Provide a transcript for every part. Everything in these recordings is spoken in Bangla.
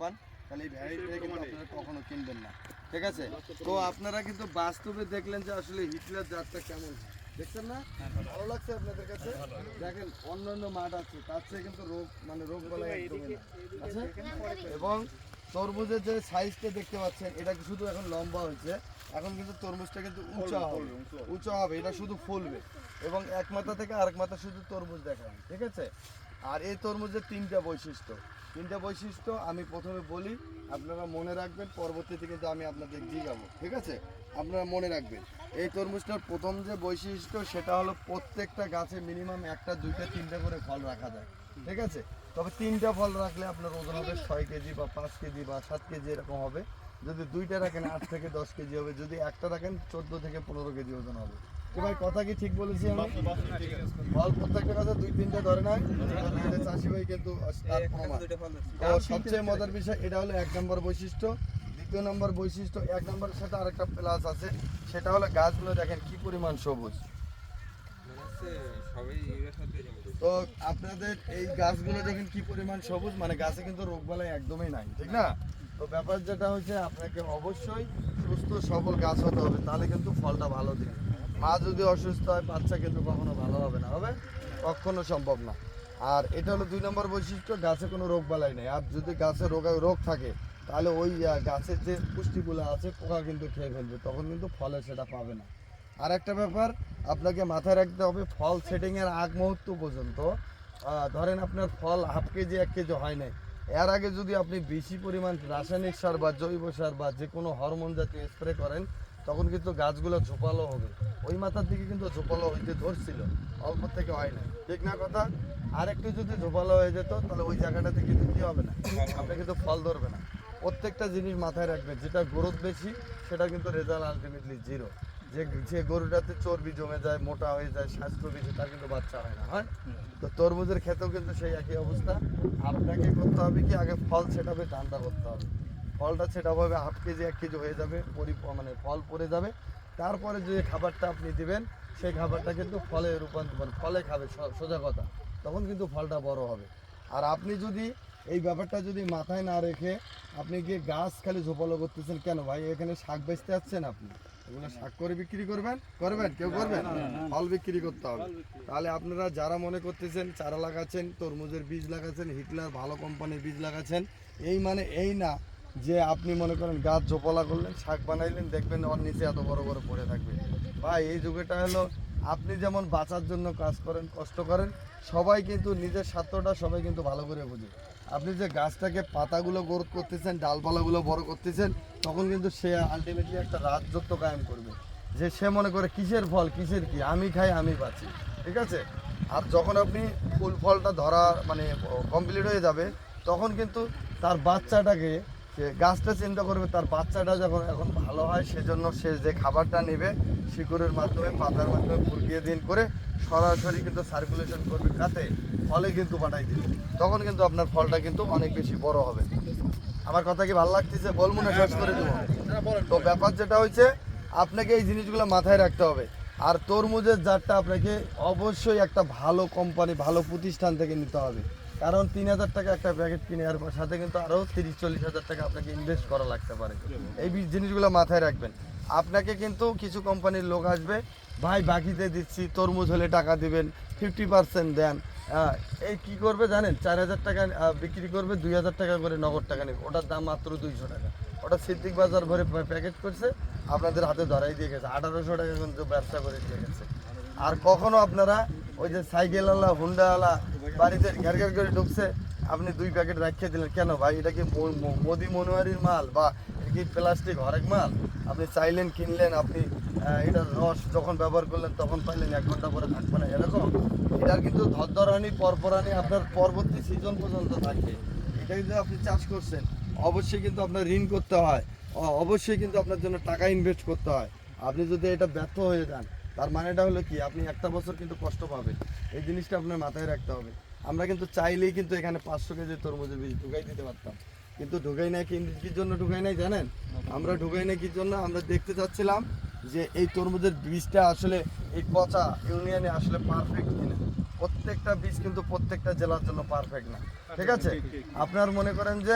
পান তাহলে এই ভ্যারাইটিটা কিন্তু আপনারা কখনো কিনবেন না। ঠিক আছে? তো আপনারা কিন্তু বাস্তবে দেখলেন যে আসলে হিটলার জাতটা কেমন দেখছেন না? ভালো। লাগছে আপনাদের কাছে? দেখেন অন্যান্য মাঠ আছে তার চেয়ে কিন্তু রোগ মানে রোগ বলা একদমই না। আচ্ছা? এবং তরমুজের যে সাইজটা দেখতে পাচ্ছেন এটা কি শুধু এখন লম্বা হয়েছে এখন কিন্তু তরমুজটা কিন্তু উঁচা হবে। উঁচা হবে। এটা শুধু ফুলবে। এবং এক মাথা থেকে আরেক মাথা শুধু তরমুজ দেখাবে ঠিক আছে? আর এই তরমুজের তিনটা বৈশিষ্ট্য। তিনটা বৈশিষ্ট্য আমি প্রথমে বলি, আপনারা মনে রাখবেন, পরবর্তীতে কিন্তু আমি আপনাদের জিগাবো ঠিক আছে? আপনারা মনে রাখবেন। এই তরমুজটার প্রথম যে বৈশিষ্ট্য, সেটা হলো প্রত্যেকটা গাছে মিনিমাম একটা, দুইটা, তিনটা করে ফল রাখা যায়, ঠিক আছে? তবে তিনটা ফল রাখলে আপনার ওজন হবে ছয় কেজি বা পাঁচ কেজি বা সাত কেজি এরকম হবে। যদি দুইটা রাখেন, আট থেকে দশ কেজি হবে। যদি একটা রাখেন, চোদ্দ থেকে পনেরো কেজি ওজন হবে। তো ভাই কথা কি ঠিক বলেছি আমি? ফল প্রত্যেকটা গাছে দুই তিনটা ধরে নাই। চাষি ভাই কিন্তু তার প্রমাণ। তো সবচেয়ে মজার বিষয় এটা হলো এক নম্বর বৈশিষ্ট্য। দ্বিতীয় নম্বর বৈশিষ্ট্য এক নম্বরের সাথে আরেকটা প্লাস আছে। সেটা হলো গাছগুলো দেখেন কি পরিমাণ সবুজ। তো আপনাদের এই গাছগুলো দেখেন কি পরিমাণ সবুজ মানে গাছে কিন্তু রোগবালাই একদমই নাই ঠিক না? তো ব্যাপার যেটা হচ্ছে আপনাকে অবশ্যই সুস্থ সবল গাছ হতে হবে তাহলে কিন্তু ফলটা ভালো দিবে। মা যদি অসুস্থ হয়, বাচ্চা কিন্তু কখনো ভালো হবে না, হবে? কখনো সম্ভব না। আর এটা হলো দুই নম্বর বৈশিষ্ট্য, গাছে কোনো রোগ বালাই নেই। আর যদি গাছে রোগ রোগ থাকে, তাহলে ওই গাছের যে পুষ্টিগুলো আছে, পোকা কিন্তু খেয়ে ফেলবে, তখন কিন্তু ফলে সেটা পাবে না। আর একটা ব্যাপার, আপনাকে মাথায় রাখতে হবে, ফল সেটিং এর আগ মুহূর্ত পর্যন্ত ধরেন আপনার ফল হাফ কেজি, এক কেজি হয় নাই। এর আগে যদি আপনি বেশি পরিমাণ রাসায়নিক সার বা জৈব সার বা যে কোনো হরমোন জাতীয় স্প্রে করেন তখন কিন্তু গাছগুলো ঝোপালো হবে। ওই মাথার দিকে কিন্তু ঝোপালো হইতে ধরছিল। অল্প থেকে হয় না ঠিক না কথা? আর একটু যদি ঝোপালো হয়ে যেত, তাহলে ওই জায়গাটাতে কিন্তু কি হবে না? আপনি কিন্তু ফল ধরবে না। প্রত্যেকটা জিনিস মাথায় রাখবে যেটা গ্রোথ বেশি, সেটা কিন্তু রেজাল্ট আলটিমেটলি জিরো যে যে গরুটাতে চর্বি জমে যায়, মোটা হয়ে যায়, স্বাস্থ্য বেশি, তার কিন্তু বাচ্চা হয় না, হয়? তো তরমুজের ক্ষেত্রেও কিন্তু সেই একই অবস্থা। আপনাকে করতে হবে কি? আগে ফল ছেটাবে ধানটা করতে হবে। ফলটা ছেটাবে হবে হাফ কেজি, এক কেজি হয়ে যাবে, পরি মানে ফল পড়ে যাবে। তারপরে যে খাবারটা আপনি দিবেন, সেই খাবারটা কিন্তু ফলে রূপান্তর, ফলে খাবে সোজা কথা। তখন কিন্তু ফলটা বড় হবে। আর আপনি যদি এই ব্যাপারটা যদি মাথায় না রেখে আপনি গিয়ে গাছ খালি ঝোপালো করতেছেন, কেন ভাই? এখানে শাক বেচতে যাচ্ছেন আপনি। এগুলো শাক করে বিক্রি করবেন? করবেন? কেউ করবেন? ফল বিক্রি করতে হবে। তাহলে আপনারা যারা মনে করতেছেন চারা লাগাচ্ছেন, তরমুজের বীজ লাগাচ্ছেন, হিটলার ভালো কোম্পানির বীজ লাগাচ্ছেন, এই মানে এই না যে আপনি মনে করেন গাছ জোপলা করলেন, শাক বানাইলেন, দেখবেন ওর নিচে এত বড় বড় পড়ে থাকবে। ভাই, এই যুগেটা হলো, আপনি যেমন বাঁচার জন্য কাজ করেন, কষ্ট করেন, সবাই কিন্তু নিজের স্বার্থটা সবাই কিন্তু ভালো করে বোঝে। আপনি যে গাছটাকে পাতাগুলো গ্রোথ করতেছেন, ডালপালাগুলো বড় করতেছেন, তখন কিন্তু সে আলটিমেটলি একটা রাজত্ব কায়েম করবে। যে সে মনে করে কিসের ফল, কিসের কি, আমি খাই, আমি বাঁচি, ঠিক আছে? আর যখন আপনি ফুল ফলটা ধরা মানে কমপ্লিট হয়ে যাবে, তখন কিন্তু তার বাচ্চাটাকে সে গাছটা চিন্তা করবে তার বাচ্চাটা যখন এখন ভালো হয় সেজন্য সে যে খাবারটা নেবে শিকড়ের মাধ্যমে পাতার মাধ্যমে ফুরকিয়ে দিন করে সরাসরি কিন্তু সার্কুলেশন করবে কাতে ফলে কিন্তু পাঠাই দিবে। তখন কিন্তু আপনার ফলটা কিন্তু অনেক বেশি বড় হবে। আমার কথা কি ভালো লাগতেছে? বলব না শেষ করে দেবো। তো ব্যাপার যেটা হচ্ছে আপনাকে এই জিনিসগুলো মাথায় রাখতে হবে। আর তরমুজের জাতটা আপনাকে অবশ্যই একটা ভালো কোম্পানি ভালো প্রতিষ্ঠান থেকে নিতে হবে। কারণ তিন হাজার টাকা একটা প্যাকেট কিনে আর সাথে কিন্তু আরও তিরিশ, চল্লিশ হাজার টাকা আপনাকে ইনভেস্ট করা লাগতে পারে। এই জিনিসগুলো মাথায় রাখবেন। আপনাকে কিন্তু কিছু কোম্পানির লোক আসবে, ভাই, বাকিতে দিচ্ছি, তরমুজ হলে টাকা দিবেন ফিফটি পার্সেন্ট দেন। এই কি করবে জানেন? চার হাজার টাকা বিক্রি করবে, দুই হাজার টাকা করে নগদ টাকা নেবে। ওটার দাম মাত্র দুইশো টাকা। ওটা সিদ্দিক বাজার ভরে প্যাকেট করছে, আপনাদের হাতে ধরাই দিয়ে গেছে। আঠারোশো টাকা কিন্তু ব্যবসা করে দিয়ে গেছে। আর কখনো আপনারা ওই যে সাইকেলওয়ালা হুন্ডাওয়ালা বাড়িতে ঘের ঘের করে ঢুকছে, আপনি দুই প্যাকেট রাখিয়ে দিলেন। কেন ভাই, এটা কি মোদি মনোয়ারির মাল বা এটা কি প্লাস্টিক হরেক মাল? আপনি চাইলেন, কিনলেন, আপনি এটার রস যখন ব্যবহার করলেন, তখন পাইলেন, এক ঘণ্টা পরে থাকবে না। এরকম? এটার কিন্তু ধরধরানি পরপরানি আপনার পরবর্তী সিজন পর্যন্ত থাকবে। এটা কিন্তু আপনি চাষ করছেন, অবশ্যই কিন্তু আপনার ঋণ করতে হয়। অবশ্যই কিন্তু আপনার জন্য টাকা ইনভেস্ট করতে হয়। আপনি যদি এটা ব্যর্থ হয়ে যান, তার মানেটা হলো কি? আপনি একটা বছর কিন্তু কষ্ট পাবেন। এই জিনিসটা আপনার মাথায় রাখতে হবে। আমরা কিন্তু চাইলেই কিন্তু এখানে পাঁচশো কেজি তরমুজের বীজ ঢুকাই দিতে পারতাম। কিন্তু ঢুকাই নাই কি জন্য ঢুকাই নাই জানেন? আমরা ঢুকাই নাই কির জন্য? আমরা দেখতে চাচ্ছিলাম যে এই তরমুজের বীজটা আসলে এই পচা ইউনিয়নে আসলে পারফেক্ট কিনা। প্রত্যেকটা বীজ কিন্তু প্রত্যেকটা জেলার জন্য পারফেক্ট না। ঠিক আছে? আপনার মনে করেন যে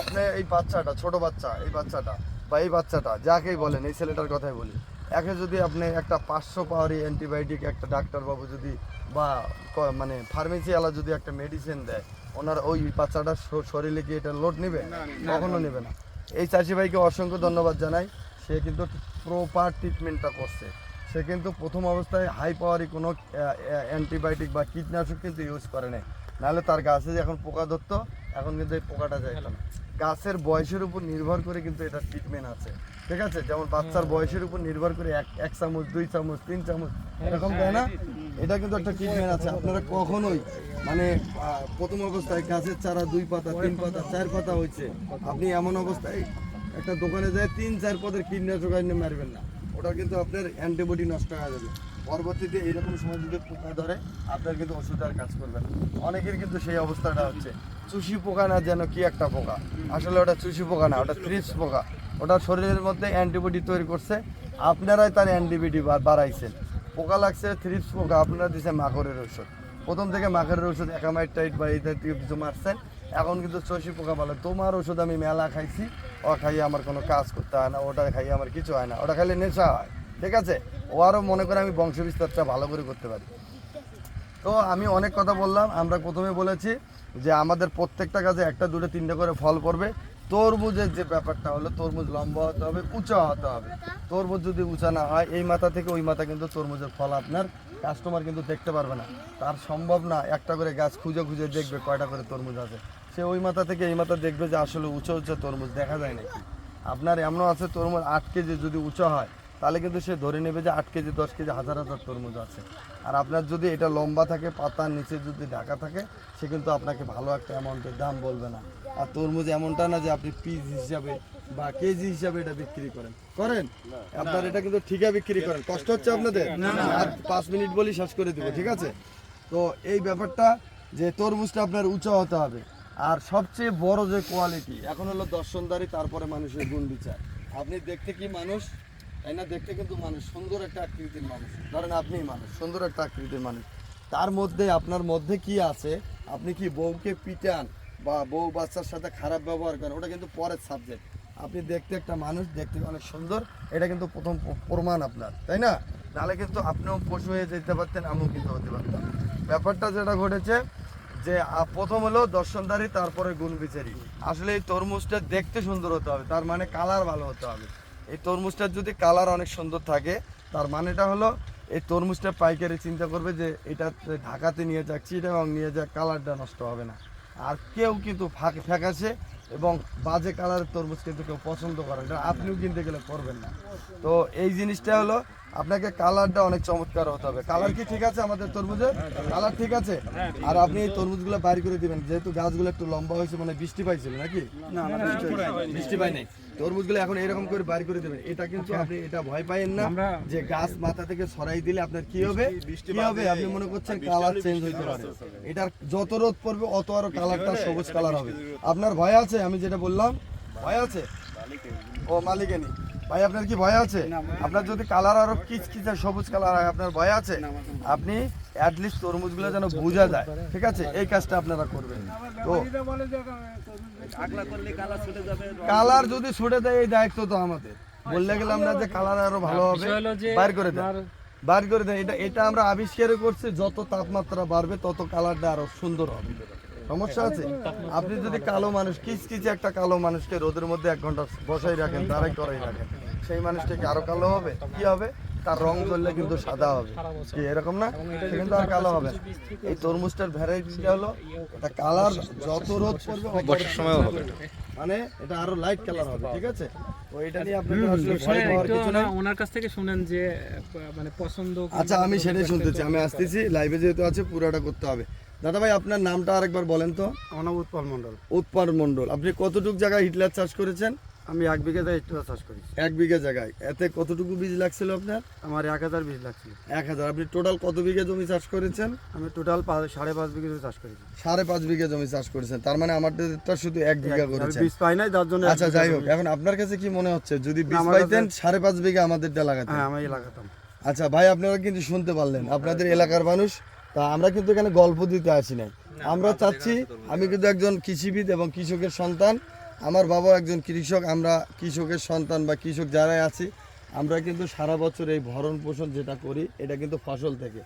আপনি এই বাচ্চাটা ছোট বাচ্চা এই বাচ্চাটা বা এই বাচ্চাটা যাকেই বলেন এই ছেলেটার কথাই বলি। একে যদি আপনি একটা পাঁচশো পাওয়ারি অ্যান্টিবায়োটিক একটা ডাক্তারবাবু যদি বা মানে ফার্মেসিওয়ালা যদি একটা মেডিসিন দেয় ওনার ওই বাচ্চাটার শরীরে কি এটা লোড নেবে? কখনো নেবে না। এই চাষি ভাইকে অসংখ্য ধন্যবাদ জানাই। সে কিন্তু প্রপার ট্রিটমেন্টটা করছে। সে কিন্তু প্রথম অবস্থায় হাই পাওয়ারই কোনো অ্যান্টিবায়োটিক বা কীটনাশক কিন্তু ইউজ করে নাই। নাহলে তার গাছে যে এখন পোকা ধরতো এখন কিন্তু এই পোকাটা যায় না। গাছের বয়সের উপর নির্ভর করে কিন্তু এটা ট্রিটমেন্ট আছে। ঠিক আছে? যেমন বাচ্চার বয়সের উপর নির্ভর করে এক এক চামচ দুই চামচ তিন চামচ এরকম তাই না? এটা কিন্তু একটা ট্রিটমেন্ট আছে। আপনারা কখনোই মানে প্রথম অবস্থায় গাছের চারা দুই পাতা তিন পাতা চার পাতা হয়েছে। আপনি এমন অবস্থায় একটা দোকানে যায় তিন চার পদের কীটনাশক আইনে মারবেন না। ওটা কিন্তু আপনার অ্যান্টিবডি নষ্ট হয়ে যাবে। পরবর্তীতে এইরকম সময় যদি পোকা ধরে, আপনার কিন্তু ওষুধ আর কাজ করবে অনেকের কিন্তু সেই অবস্থাটা হচ্ছে। চুষি পোকা না যেন কি একটা পোকা। আসলে ওটা চুষি পোকা না, ওটা থ্রিপস পোকা। ওটা শরীরের মধ্যে অ্যান্টিবডি তৈরি করছে। আপনারাই তার অ্যান্টিবডি বাড়াইছেন। পোকা লাগছে থ্রিপস পোকা, আপনারা দিচ্ছে মাকড়ের ওষুধ প্রথম থেকে মাকড়ের ওষুধ একামাইট টাইট বা এই জাতীয় কিছু মারছেন। এখন কিন্তু চষি পোকা বলে, তোমার ওষুধ আমি মেলা খাইছি ও খাইয়ে আমার কোনো কাজ করতে হয় না, ওটা খাইয়ে আমার কিছু হয় না, ওটা খাইলে নেশা হয়। ঠিক আছে? ও আরও মনে করে আমি বংশ বিস্তারটা ভালো করে করতে পারি। তো আমি অনেক কথা বললাম, আমরা প্রথমে বলেছি যে আমাদের প্রত্যেকটা গাছে একটা, দুটো, তিনটে করে ফল পড়বে। তরমুজের যে ব্যাপারটা হলো, তরমুজ লম্বা হতে হবে, উঁচা হতে হবে। তরমুজ যদি উঁচা না হয়, এই মাথা থেকে ওই মাথা কিন্তু তরমুজের ফল আপনার কাস্টমার কিন্তু দেখতে পারবে না। তার সম্ভব না একটা করে গাছ খুঁজে খুঁজে দেখবে কয়টা করে তরমুজ আছে। সে ওই মাথা থেকে এই মাথা দেখবে যে আসলে উঁচু উঁচু তরমুজ দেখা যায় নাকি। আপনার এমনও আছে, তরমুজ আট কেজি যদি উঁচা হয় তাহলে কিন্তু সে ধরে নেবে যে আট কেজি দশ কেজি হাজার হাজার তরমুজ আছে। আর আপনার যদি এটা লম্বা থাকে পাতার নিচে যদি ঢাকা থাকে সে কিন্তু আপনাকে ভালো একটা অ্যামাউন্টের দাম বলবে না। আর তরমুজ এমনটা না যে আপনি পিস হিসাবে বা কেজি হিসাবে এটা বিক্রি করেন। করেন? আপনার এটা কিন্তু ঠিকা বিক্রি করেন। কষ্ট হচ্ছে আপনাদের? আর পাঁচ মিনিট বলি শেষ করে দিব ঠিক আছে? তো এই ব্যাপারটা যে তরমুজটা আপনার উঁচা হতে হবে। আর সবচেয়ে বড় যে কোয়ালিটি এখন হলো দর্শনদারি তারপরে মানুষের গুণ বিচার। আপনি দেখতে কি মানুষ? তাই না? দেখতে কিন্তু মানুষ, সুন্দর একটা আকৃতির মানুষ। ধরেন আপনিই মানুষ, সুন্দর একটা আকৃতির মানুষ। তার মধ্যে, আপনার মধ্যে কি আছে? আপনি কি বউকে পিটান বা বউ বাচ্চার সাথে খারাপ ব্যবহার করেন, ওটা কিন্তু পরের সাবজেক্ট আপনি দেখতে একটা মানুষ, দেখতে অনেক সুন্দর, এটা কিন্তু প্রথম প্রমাণ আপনার, তাই না? নাহলে কিন্তু আপনিও পশু হয়ে যেতে পারতেন, আমিও কিন্তু হতে পারতাম। ব্যাপারটা যেটা ঘটেছে যে প্রথম হলো দর্শনদারি তারপরে গুণ বিচারি। আসলে এই তরমুজটা দেখতে সুন্দর হতে হবে, তার মানে কালার ভালো হতে হবে। এই তরমুজটার যদি কালার অনেক সুন্দর থাকে তার মানেটা হলো এই তরমুজটা পাইকারি চিন্তা করবে যে এটা ঢাকাতে নিয়ে যাক চিটাগাং নিয়ে যাক কালারটা নষ্ট হবে না। আর কেউ কিন্তু ফাঁক ফ্যাকাশে এবং বাজে কালারের তরমুজ কিন্তু কেউ পছন্দ করে না আপনিও কিনতে গেলে করবেন না। তো এই জিনিসটা হলো আপনাকে কালারটা অনেক চমৎকার হতে হবে। কালার কি ঠিক আছে আমাদের তরমুজের? কালার ঠিক আছে? আর আপনি এই তরমুজগুলো বাইর করে দিবেন যেহেতু গাছগুলো একটু লম্বা হয়েছে মানে বৃষ্টি পাইছিল নাকি? না বৃষ্টি পাই নাই। তরমুজগুলো এখন এরকম করে বাইর করে দেবেন। এটা কিন্তু আপনি এটা ভয় পাইয়েন না যে গাছ মাথা থেকে সরাই দিলে আপনার কি হবে? কি হবে? আপনি মনে করছেন কালার চেঞ্জ হইতে পারে। এটার যত রোদ পড়বে অত আরও কালারটা সবুজ কালার হবে। আপনার ভয় আছে? আমি যেটা বললাম ভয় আছে? ও মালিকানি। ভাই আপনার কি ভয় আছে? আপনার যদি কালার আরও কিচকিচে সবুজ কালার হয় আপনার ভয় আছে? আপনি অ্যাটলিস্ট তরমুজগুলো যেন বোঝা যায়। ঠিক আছে? এই কাজটা আপনারা করবেন। তো কালার যদি ছুটে দেয় এই দায়িত্ব তো আমাদের। বললে গেলাম না যে কালার আরও ভালো হবে। বাইর করে দেয় বার করে দেয় এটা এটা আমরা আবিষ্কার করছি যত তাপমাত্রা বাড়বে তত কালারটা আরও সুন্দর হবে। সমস্যা আছে? আপনি যদি কালো মানুষ কিচকিচে একটা কালো মানুষকে রোদের মধ্যে এক ঘণ্টা বসাই রাখেন তারাই করাই রাখেন। সেই মানুষটা কি আরও কালো হবে? কি হবে? তার রং ধরলে কিন্তু সাদা হবে। কি এরকম না? কিন্তু আর কালো হবে। এই তরমুজটার ভ্যারাইটিটা হলো এটা কালার যত রোদ পড়বে বর্ষার সময় হবে। মানে এটা আরও লাইট কালার হবে ঠিক আছে? তো এটা নিয়ে আপনাকে আসলে ভয় শুনেন, পাওয়ার কিছু নাই। ওনার কাছ থেকে শুনেন যে মানে পছন্দ আচ্ছা আমি সেটাই শুনতেছি আমি আসতেছি লাইভে যেহেতু আছে পুরোটা করতে হবে। দাদা ভাই আপনার নামটা আরেকবার বলেন তো। আমার নাম উৎপল মণ্ডল। উৎপার মন্ডল আপনি কতটুক জায়গায় হিটলার চাষ করেছেন? আমি এক বিঘা জায়গায় একটু চাষ করি এক বিঘা জায়গায়। এতে কতটুকু বীজ লাগছিল আপনার? আমার এক হাজার বীজ লাগছিল। এক হাজার। আপনি টোটাল কত বিঘা জমি চাষ করেছেন? আমি টোটাল সাড়ে পাঁচ বিঘা জমি চাষ করেছি। সাড়ে পাঁচ বিঘা জমি চাষ করেছেন। তার মানে আমাদেরটা শুধু এক বিঘা আমি করেছেন। বীজ পাই নাই যার জন্য আচ্ছা যাই হোক। এখন আপনার কাছে কি মনে হচ্ছে? যদি বীজ পাইতেন সাড়ে পাঁচ বিঘা আমাদেরটা লাগাতেন। হ্যাঁ আমি লাগাতাম। আচ্ছা ভাই আপনারা কিন্তু শুনতে পারলেন। আপনাদের এলাকার মানুষ তা আমরা কিন্তু এখানে গল্প দিতে আসি নাই। আমরা চাচ্ছি আমি কিন্তু একজন কৃষিবিদ এবং কৃষকের সন্তান। আমার বাবা একজন কৃষক, আমরা কৃষকের সন্তান বা কৃষক যারাই আছি, আমরা কিন্তু সারা বছর এই ভরণ পোষণ যেটা করি, এটা কিন্তু ফসল থেকে।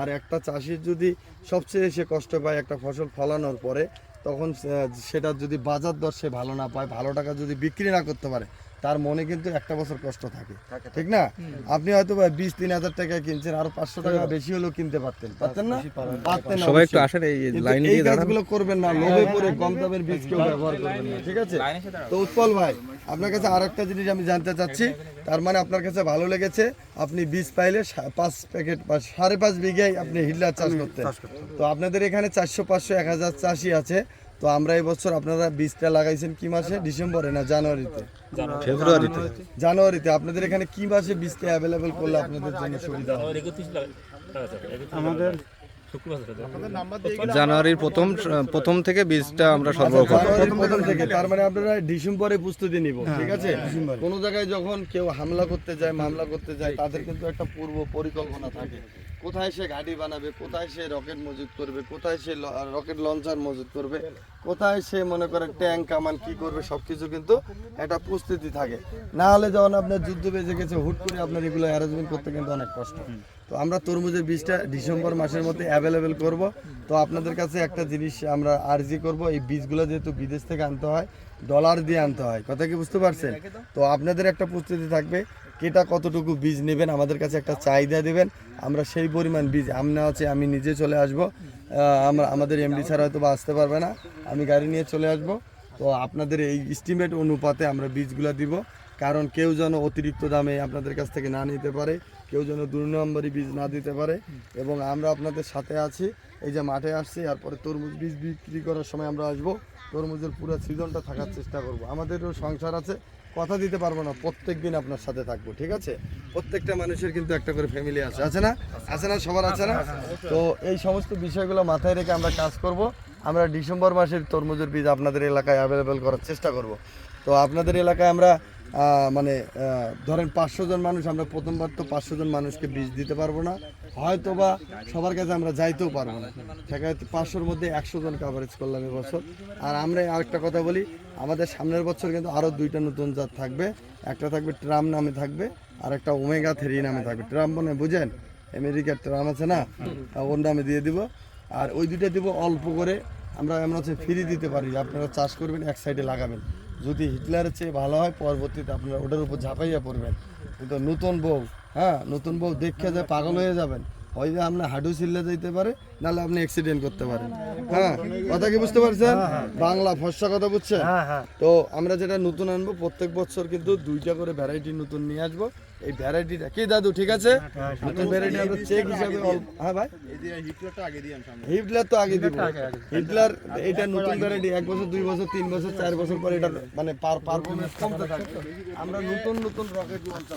আর একটা চাষির যদি সবচেয়ে সে কষ্ট পায় একটা ফসল ফলানোর পরে, তখন সেটা যদি বাজার দর সে ভালো না পায়, ভালো টাকা যদি বিক্রি না করতে পারে তার মনে কিন্তু একটা বছর কষ্ট থাকে। ঠিক না? আপনি হয়তো বিশ তিন হাজার টাকা কিনছেন আর পাঁচশো টাকা বেশি হলেও কিনতে পারতেন। পারতেন না? পারতেন সবাই একটু আসেন এই লাইন এই কাজগুলো করবেন না। লোভে পড়ে কম দামের বীজ কেউ ব্যবহার করবেন না ঠিক আছে? তো উৎপল ভাই আপনার কাছে আরেকটা জিনিস আমি জানতে চাচ্ছি। তার মানে আপনার কাছে ভালো লেগেছে আপনি বীজ পাইলে পাঁচ প্যাকেট বা সাড়ে পাঁচ বিঘায় আপনি হিল্লার চাষ করতেন। তো আপনাদের এখানে চারশো পাঁচশো এক হাজার চাষি আছে। তো আমরা এই বছর আপনারা বীজটা লাগাইছেন কি মাসে? ডিসেম্বরে না জানুয়ারিতে? ফেব্রুয়ারিতে। জানুয়ারিতে। আপনাদের এখানে কি মাসে বীজটা অ্যাভেলেবেল করলে আপনাদের জন্য সুবিধা হবে? আমাদের জানুয়ারির প্রথম প্রথম থেকে বীজটা আমরা সরবরাহ করব। প্রথম থেকে তার মানে আপনারা ডিসেম্বরে প্রস্তুতি নিব ঠিক আছে? কোন জায়গায় যখন কেউ হামলা করতে যায় মামলা করতে যায় তাদের কিন্তু একটা পূর্ব পরিকল্পনা থাকে। কোথায় সে গাড়ি বানাবে, কোথায় সে রকেট মজুত করবে, কোথায় সে রকেট লঞ্চার মজুত করবে, কোথায় সে মনে করে ট্যাঙ্ক, কামান কি করবে, সবকিছু কিন্তু একটা প্রস্তুতি থাকে। না হলে যখন আপনার যুদ্ধ বেজে গেছে, হুট করে আপনার এগুলো অ্যারেঞ্জমেন্ট করতে কিন্তু অনেক কষ্ট। তো আমরা তরমুজের বীজটা ডিসেম্বর মাসের মধ্যে অ্যাভেলেবেল করব। তো আপনাদের কাছে একটা জিনিস আমরা আর্জি করব, এই বীজগুলো যেহেতু বিদেশ থেকে আনতে হয় ডলার দিয়ে আনতে হয়। কথা কি বুঝতে পারছেন? তো আপনাদের একটা প্রস্তুতি থাকবে কেটা কতটুকু বীজ নেবেন, আমাদের কাছে একটা চাহিদা দেবেন, আমরা সেই পরিমাণ বীজ আমনা আছে আমি নিজে চলে আসব। আমরা, আমাদের এমডি ছাড়া হয়তো বা আসতে পারবে না, আমি গাড়ি নিয়ে চলে আসব। তো আপনাদের এই এস্টিমেট অনুপাতে আমরা বীজগুলো দিব, কারণ কেউ যেন অতিরিক্ত দামে আপনাদের কাছ থেকে না নিতে পারে, কেউ যেন দুই নম্বরই বীজ না দিতে পারে, এবং আমরা আপনাদের সাথে আছি। এই যে মাঠে আসছি তারপরে তরমুজ বীজ বিক্রি করার সময় আমরা আসব, তরমুজের পুরো সিজনটা থাকার চেষ্টা করব। আমাদেরও সংসার আছে কথা দিতে পারব না প্রত্যেক দিন আপনার সাথে থাকব, ঠিক আছে? প্রত্যেকটা মানুষের কিন্তু একটা করে ফ্যামিলি আছে আছে না? আছে না? সবার আছে না? তো এই সমস্ত বিষয়গুলো মাথায় রেখে আমরা কাজ করব। আমরা ডিসেম্বর মাসের তরমুজের বীজ আপনাদের এলাকায় অ্যাভেলেবেল করার চেষ্টা করব। তো আপনাদের এলাকায় আমরা মানে ধরেন পাঁচশো জন মানুষ, আমরা প্রথমবার তো পাঁচশো জন মানুষকে বীজ দিতে পারব না। হয়তো বা সবার কাছে আমরা যাইতেও পারব না। সেখানে পাঁচশোর মধ্যে একশো জন কাভারেজ করলাম এবছর আর আমরা আরেকটা কথা বলি, আমাদের সামনের বছর কিন্তু আরও দুইটা নতুন জাত থাকবে। একটা থাকবে ট্রাম নামে থাকবে, আর একটা ওমেগা থ্রি নামে থাকবে। ট্রাম মানে বুঝেন? আমেরিকার ট্রাম আছে না? ওর নামে দিয়ে দিব। আর ওই দুইটা দিব অল্প করে। আমরা এমন হচ্ছে ফ্রি দিতে পারি। আপনারা চাষ করবেন, এক সাইডে লাগাবেন। যদি হিটলারের চেয়ে ভালো হয়, পরবর্তীতে আপনারা ওটার উপর ঝাঁপাইয়া পড়বেন। কিন্তু নতুন বউ হ্যাঁ নতুন বউ দেখে যে পাগল হয়ে যাবেন ওই যে আপনার হাডু চিল্লে যেতে পারে নাহলে আপনি অ্যাক্সিডেন্ট করতে পারেন। হ্যাঁ কথা কি বুঝতে পারছেন? বাংলা ফর্সা কথা বুঝছেন? তো আমরা যেটা নতুন আনব প্রত্যেক বছর কিন্তু দুইটা করে ভ্যারাইটি নতুন নিয়ে আসব। এই ভ্যারাইটিটা কি দাদু ঠিক আছে? নতুন ভ্যারাইটি আমরা চেক হিসাবে হ্যাঁ ভাই? হিটলার তো আগে দিব। হিটলার এটা নতুন ভ্যারাইটি এক বছর দুই বছর তিন বছর চার বছর পরে এটা মানে পারফরমেন্স কমতে থাকবে। আমরা নতুন নতুন রকেট লঞ্চ